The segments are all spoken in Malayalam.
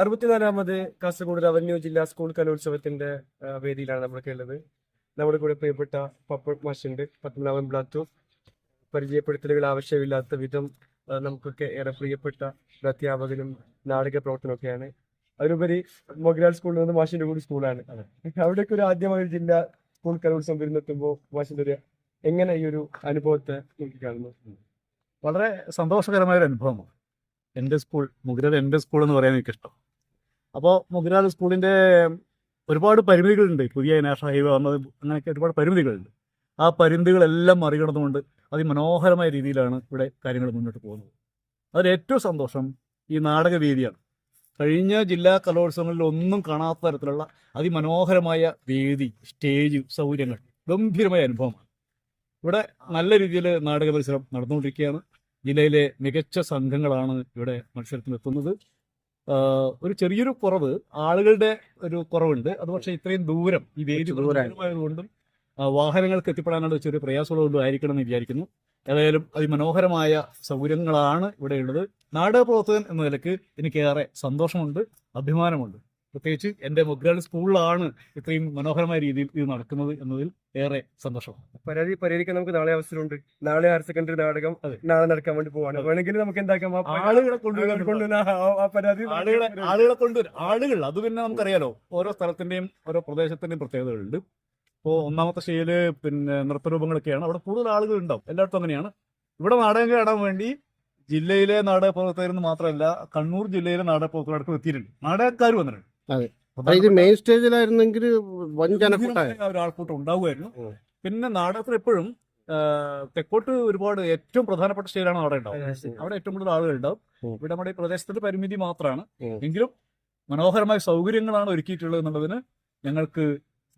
അറുപത്തിനാലാമത് കാസർഗോഡ് റവന്യൂ ജില്ലാ സ്കൂൾ കലോത്സവത്തിന്റെ വേദിയിലാണ് നമ്മൾ ഉള്ളത് നമ്മുടെ കൂടെ പ്രിയപ്പെട്ട പപ്പ മാഷുണ്ട് പത്മനാഭൻ ബ്ലാത്തു. പരിചയപ്പെടുത്തലുകൾ ആവശ്യമില്ലാത്ത വിധം നമുക്കൊക്കെ ഏറെ പ്രിയപ്പെട്ട ഒരു അധ്യാപകനും നാടക പ്രവർത്തനമൊക്കെയാണ്. അതിനുപരി മൊഗ്രാൽ സ്കൂളിൽ നിന്ന് മാഷിന്റെ കൂടി സ്കൂളാണ്. അവിടേക്ക് ഒരു ആദ്യമായി ഒരു ജില്ലാ സ്കൂൾ കലോത്സവം വരുന്നെത്തുമ്പോൾ മാഷിന്റെ ഒരു എങ്ങനെ ഈ ഒരു അനുഭവത്തെ നോക്കി കാണുന്നു വളരെ സന്തോഷകരമായ ഒരു അനുഭവമാണ്. എന്റെ സ്കൂൾ മുഗിരാൽ എന്റെ സ്കൂൾ എന്ന് പറയാൻ എനിക്കിഷ്ടം. അപ്പോൾ മുഗിരാൽ സ്കൂളിന്റെ ഒരുപാട് പരിമിതികളുണ്ട്. പുതിയ നാഷണൽ ഹൈവേ വന്നത് അങ്ങനെയൊക്കെ ഒരുപാട് പരിമിതികളുണ്ട്. ആ പരിമിതികളെല്ലാം മറികടന്നുകൊണ്ട് അതിമനോഹരമായ രീതിയിലാണ് ഇവിടെ കാര്യങ്ങൾ മുന്നോട്ട് പോകുന്നത്. അതിൽ ഏറ്റവും സന്തോഷം ഈ നാടകവേദിയാണ് കഴിഞ്ഞ ജില്ലാ കലോത്സവങ്ങളിൽ ഒന്നും കാണാത്ത തരത്തിലുള്ള അതിമനോഹരമായ വേദി സ്റ്റേജ് സൗകര്യങ്ങൾ ഗംഭീരമായ അനുഭവമാണ്. ഇവിടെ നല്ല രീതിയിൽ നാടക മത്സരം നടന്നുകൊണ്ടിരിക്കുകയാണ്. ജില്ലയിലെ മികച്ച സംഘങ്ങളാണ് ഇവിടെ മത്സരത്തിന് എത്തുന്നത് ഒരു ചെറിയൊരു കുറവ് ആളുകളുടെ ഒരു കുറവുണ്ട്. അത് പക്ഷേ ഇത്രയും ദൂരം ഈ വേദി. ദൂരമായതുകൊണ്ടും വാഹനങ്ങൾക്ക് എത്തിപ്പെടാനുള്ള ചെറിയ പ്രയാസമുള്ളതുകൊണ്ടും ആയിരിക്കണം എന്ന് വിചാരിക്കുന്നു. ഏതായാലും അതിമനോഹരമായ സൗകര്യങ്ങളാണ് ഇവിടെയുള്ളത് നാടക പ്രവർത്തകൻ എന്ന നിലയ്ക്ക് എനിക്കേറെ സന്തോഷമുണ്ട് അഭിമാനമുണ്ട്. പ്രത്യേകിച്ച് എന്റെ മൊഗ്രാൽ സ്കൂളിലാണ് ഇത്രയും മനോഹരമായ രീതിയിൽ ഇത് നടക്കുന്നത് എന്നതിൽ ഏറെ സന്തോഷം. പരാതി പരിഹരിക്കാൻ നമുക്ക് നാളെ അവസരമുണ്ട്. നാളെ ഹയർ സെക്കൻഡറി നാടകം നാളെ നടക്കാൻ വേണ്ടി പോവാണ്. വേണമെങ്കിൽ നമുക്ക് എന്താക്കാം? ആളുകളെ കൊണ്ടുവരാൻ ആളുകളെ കൊണ്ടുവരും. ആളുകൾ അത് പിന്നെ നമുക്കറിയാലോ ഓരോ സ്ഥലത്തിന്റെയും ഓരോ പ്രദേശത്തിന്റെയും പ്രത്യേകതകളുണ്ട്. ഇപ്പോൾ ഒന്നാമത്തെ സ്റ്റേജിൽ പിന്നെ നൃത്തരൂപങ്ങളൊക്കെയാണ്. അവിടെ കൂടുതൽ ആളുകൾ ഉണ്ടാവും എല്ലായിടത്തും അങ്ങനെയാണ്. ഇവിടെ നാടകം കാണാൻ വേണ്ടി ജില്ലയിലെ നാടക പ്രവർത്തകരെന്ന് മാത്രമല്ല കണ്ണൂർ ജില്ലയിലെ നാടക പ്രവർത്തകർക്ക് എത്തിയിട്ടുണ്ട്. നാടകക്കാർ വന്നിട്ടുണ്ട്. അതെ. ഇത് മെയിൻ സ്റ്റേജിലായിരുന്നെങ്കിൽ വൻ ജനക്കൂട്ടായ. ഉണ്ടാവുമായിരുന്നു. പിന്നെ നാടകത്തിൽ എപ്പോഴും തെക്കോട്ട് ഒരുപാട് ഏറ്റവും പ്രധാനപ്പെട്ട സ്റ്റേജാണ് അവിടെ ഉണ്ടാവും. അവിടെ ഏറ്റവും കൂടുതൽ ആളുകൾ ഉണ്ടാവും. ഇവിടെ നമ്മുടെ ഈ പ്രദേശത്തിന്റെ പരിമിതി മാത്രമാണ്. എങ്കിലും മനോഹരമായ സൗകര്യങ്ങളാണ് ഒരുക്കിയിട്ടുള്ളത് എന്നുള്ളതിന് ഞങ്ങൾക്ക്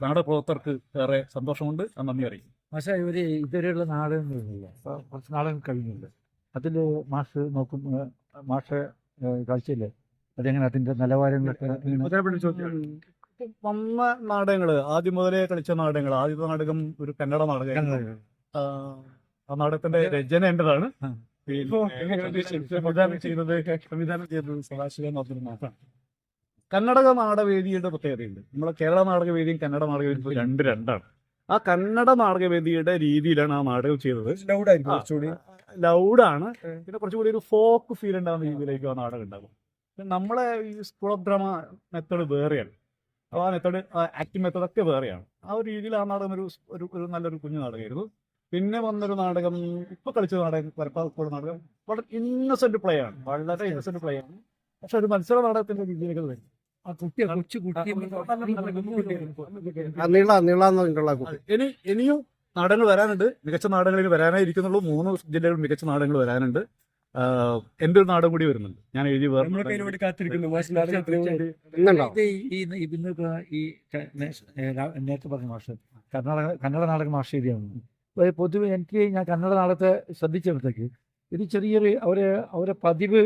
നാടകപ്രവർത്തകർക്ക് ഏറെ സന്തോഷമുണ്ട് നന്ദി അറിയിക്കും പക്ഷേ ഇവർ ഇതുവരെയുള്ള നാടകങ്ങളില്ല ഇപ്പൊ കുറച്ച് നാടകം കഴിഞ്ഞില്ല അതിൽ മാഷ് നോക്കും മാഷ് കാഴ്ചയില്ലേ അതെങ്ങനെ അതിന്റെ നിലവാരങ്ങളൊക്കെ വന്ന നാടകങ്ങൾ ആദ്യം മുതലേ കളിച്ച നാടകങ്ങൾ ആദ്യത്തെ നാടകം ഒരു കന്നഡ നാടകം ആ നാടകത്തിന്റെ രചന എന്റേതാണ്. സംവിധാനം ചെയ്തത് സംവിധാനം ചെയ്തത് സദാശിവൻ എന്ന് പറഞ്ഞൊരു മാഷാണ് കന്നഡ നാടകവേദിയുടെ പ്രത്യേകതയുണ്ട്. നമ്മളെ കേരള നാടകവേദിയും കന്നഡ നാടകവേദിയും രണ്ട് രണ്ടാണ്. ആ കന്നഡ നാടകവേദിയുടെ രീതിയിലാണ് ആ നാടകം ചെയ്തത്. കുറച്ചുകൂടി. ലൗഡാണ്. പിന്നെ കുറച്ചുകൂടി ഒരു ഫോക്ക് ഫീൽ ഉണ്ടാകുന്ന രീതിയിലേക്ക് ആ നാടകം ഉണ്ടാകും. നമ്മളെ ഈ സ്കൂൾ ഓഫ് ഡ്രാമ മെത്തേഡ് വേറെയാണ്. അപ്പോൾ ആ മെത്തേഡ് ആക്ടിംഗ് മെത്തേഡ് ഒക്കെ വേറെയാണ്. ആ ഒരു രീതിയിൽ ആ നാടകം ഒരു ഒരു ഒരു നല്ലൊരു കുഞ്ഞു നാടകമായിരുന്നു. പിന്നെ വന്നൊരു നാടകം ഇപ്പൊ കളിച്ച നാടകം പരപ്പാ സ്കൂൾ നാടകം വളരെ ഇന്നസെന്റ് പ്ലേ ആണ്. വളരെ ഇന്നസെന്റ് പ്ലേ ആണ്. പക്ഷെ ഒരു മത്സര നാടകത്തിന്റെ രീതിയിലേക്ക് വരും. ആ കുട്ടി കൊച്ചു കുട്ടി ആ നീള നീളാന്നുള്ള അതെ. ഇനി ഇനിയും നാടകങ്ങൾ വരാനുണ്ട്. മികച്ച നാടകങ്ങൾ വരാനായിരിക്കുന്നുള്ളൂ വരാനേ ഇരിക്കുന്നുള്ളൂ. മൂന്ന് ജില്ലകളിൽ മികച്ച നാടകങ്ങൾ വരാനുണ്ട്. എന്റെ ഒരു നാടും കൂടി വരുന്നുണ്ട്. ഞാൻ എഴുതി ഈ നേരത്തെ പറഞ്ഞ മാഷ് കർണാടക കന്നഡ നാടക മാഷ എഴുതിയാണ് പൊതുവെ എനിക്ക് ഞാൻ കന്നഡ നാടകത്തെ ശ്രദ്ധിച്ചപ്പോഴത്തേക്ക് ഇത് ചെറിയൊരു അവരെ അവരെ പതിവ്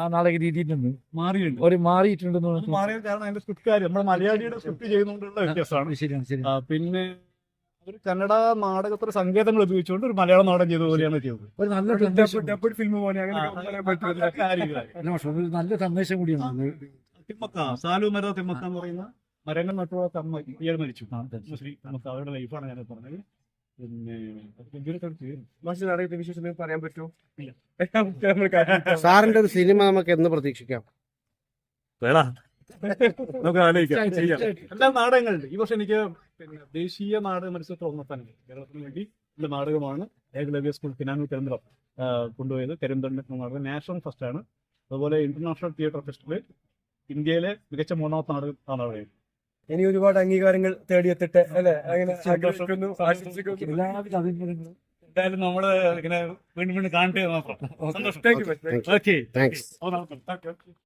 ആ നാടക രീതിയിൽ നിന്ന് മാറിയിട്ടുണ്ട്. ഒരു മാറിയിട്ടുണ്ടെന്ന് മാറിയ കാരണം അതിന്റെ സ്ക്രിപ്റ്റ് കാര്യം. നമ്മുടെ മലയാളിയുടെ സ്ക്രിപ്റ്റ് ചെയ്യുന്നതുകൊണ്ടുള്ള വ്യത്യാസമാണ്. ശരിയാണ് ശരി പിന്നെ ഒരു കന്നഡ നാടകത്തിൽ സങ്കേതങ്ങൾ ഉപയോഗിച്ചുകൊണ്ട് ഒരു മലയാള നാടകം ചെയ്ത പോലെയാണ് ചെയ്തത്. ഒരു നല്ല ഫിലിം പോലെ ഒരു നല്ല സന്ദേശം കൂടിയാണ് തിമ്മക്ക സാലു മര തിമ്മക്ക എന്ന് പറയുന്ന മരങ്ങൾ നട്ടുള്ള തമ്മ ഇയാൾ മരിച്ചു. നമുക്ക് അവരുടെ ലൈഫാണ് ഞാൻ പറഞ്ഞത്. പിന്നെ പറയാൻ പറ്റുമോ? ഇല്ല. നമ്മൾ കാത്തിരിക്കാം. സാറിന്റെ ഒരു സിനിമ നമുക്ക് എന്ന് പ്രതീക്ഷിക്കാം? വേടാ നമുക്ക് ആലോചിക്കാം ചെയ്യാം. എല്ലാ നാടകങ്ങളുണ്ട്. ഈ വർഷം എനിക്ക് പിന്നെ ദേശീയ നാടക മത്സരത്തിൽ ഒന്നെത്താനുണ്ട് കേരളത്തിന് വേണ്ടി എന്റെ നാടകമാണ് ഏകലവ്യ സ്കൂൾ ഫിനാനു കേന്ദ്രം കൊണ്ടുപോയത്. കരിന്തണ്ട് നാടകം. നാഷണൽ ഫസ്റ്റ് ആണ്. അതുപോലെ ഇന്റർനാഷണൽ തിയേറ്റർ ഫെസ്റ്റിവൽ. ഇന്ത്യയിലെ മികച്ച മൂന്നാമത്തെ നാടകം ആണ് അവിടെ. ഇനി ഒരുപാട് അംഗീകാരങ്ങൾ തേടിയെത്തിട്ട് അല്ലെ? അങ്ങനെ എല്ലാവിധ അഭിനന്ദനങ്ങളും. എന്തായാലും നമ്മൾ ഇങ്ങനെ വീണ്ടും വീണ്ടും കാണട്ടെ മാത്രം. സന്തോഷം. Okay thanks